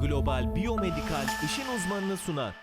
Global Biyomedikal işin uzmanını sunar.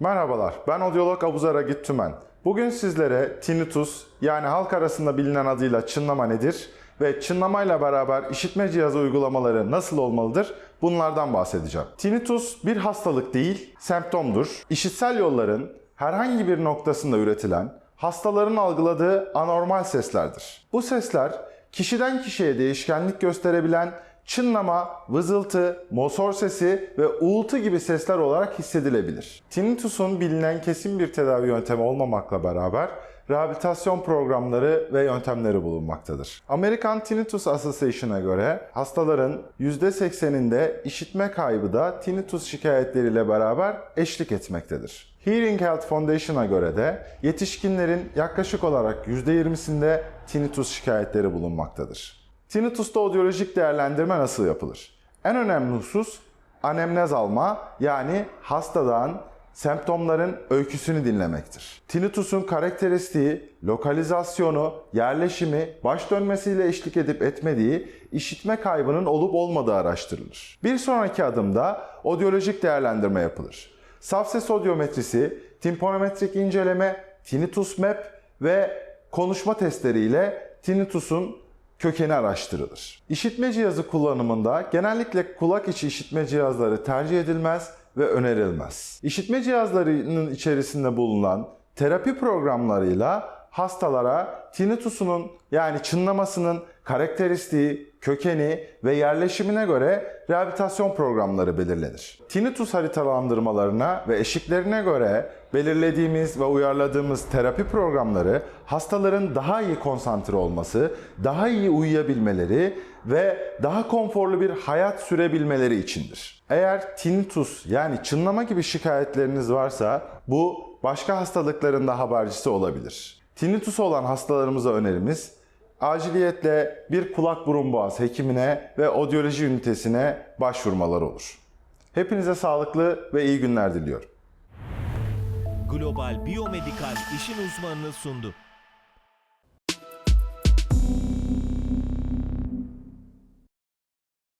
Merhabalar, ben odyolog Abuzer Agit Tümen. Bugün sizlere tinnitus yani halk arasında bilinen adıyla çınlama nedir ve çınlamayla beraber işitme cihazı uygulamaları nasıl olmalıdır bunlardan bahsedeceğim. Tinnitus bir hastalık değil, semptomdur. İşitsel yolların herhangi bir noktasında üretilen hastaların algıladığı anormal seslerdir. Bu sesler kişiden kişiye değişkenlik gösterebilen çınlama, vızıltı, motor sesi ve uğultu gibi sesler olarak hissedilebilir. Tinnitus'un bilinen kesin bir tedavi yöntemi olmamakla beraber rehabilitasyon programları ve yöntemleri bulunmaktadır. American Tinnitus Association'a göre hastaların %80'inde işitme kaybı da tinnitus şikayetleriyle beraber eşlik etmektedir. Hearing Health Foundation'a göre de yetişkinlerin yaklaşık olarak %20'sinde tinnitus şikayetleri bulunmaktadır. Tinnitus'ta odyolojik değerlendirme nasıl yapılır? En önemli husus anemnez alma yani hastadan semptomların öyküsünü dinlemektir. Tinnitus'un karakteristiği, lokalizasyonu, yerleşimi, baş dönmesiyle eşlik edip etmediği, işitme kaybının olup olmadığı araştırılır. Bir sonraki adımda odyolojik değerlendirme yapılır. Saf ses odyometrisi, timpanometrik inceleme, tinnitus map ve konuşma testleriyle tinnitus'un kökeni araştırılır. İşitme cihazı kullanımında genellikle kulak içi işitme cihazları tercih edilmez ve önerilmez. İşitme cihazlarının içerisinde bulunan terapi programlarıyla hastalara tinnitus'unun yani çınlamasının karakteristiği, kökeni ve yerleşimine göre rehabilitasyon programları belirlenir. Tinnitus haritalandırmalarına ve eşiklerine göre belirlediğimiz ve uyarladığımız terapi programları hastaların daha iyi konsantre olması, daha iyi uyuyabilmeleri ve daha konforlu bir hayat sürebilmeleri içindir. Eğer tinnitus yani çınlama gibi şikayetleriniz varsa bu başka hastalıkların da habercisi olabilir. Tinnitus olan hastalarımıza önerimiz aciliyetle bir kulak burun boğaz hekimine ve odyoloji ünitesine başvurmaları olur. Hepinize sağlıklı ve iyi günler diliyorum. Global Biyomedikal işin uzmanını sundu.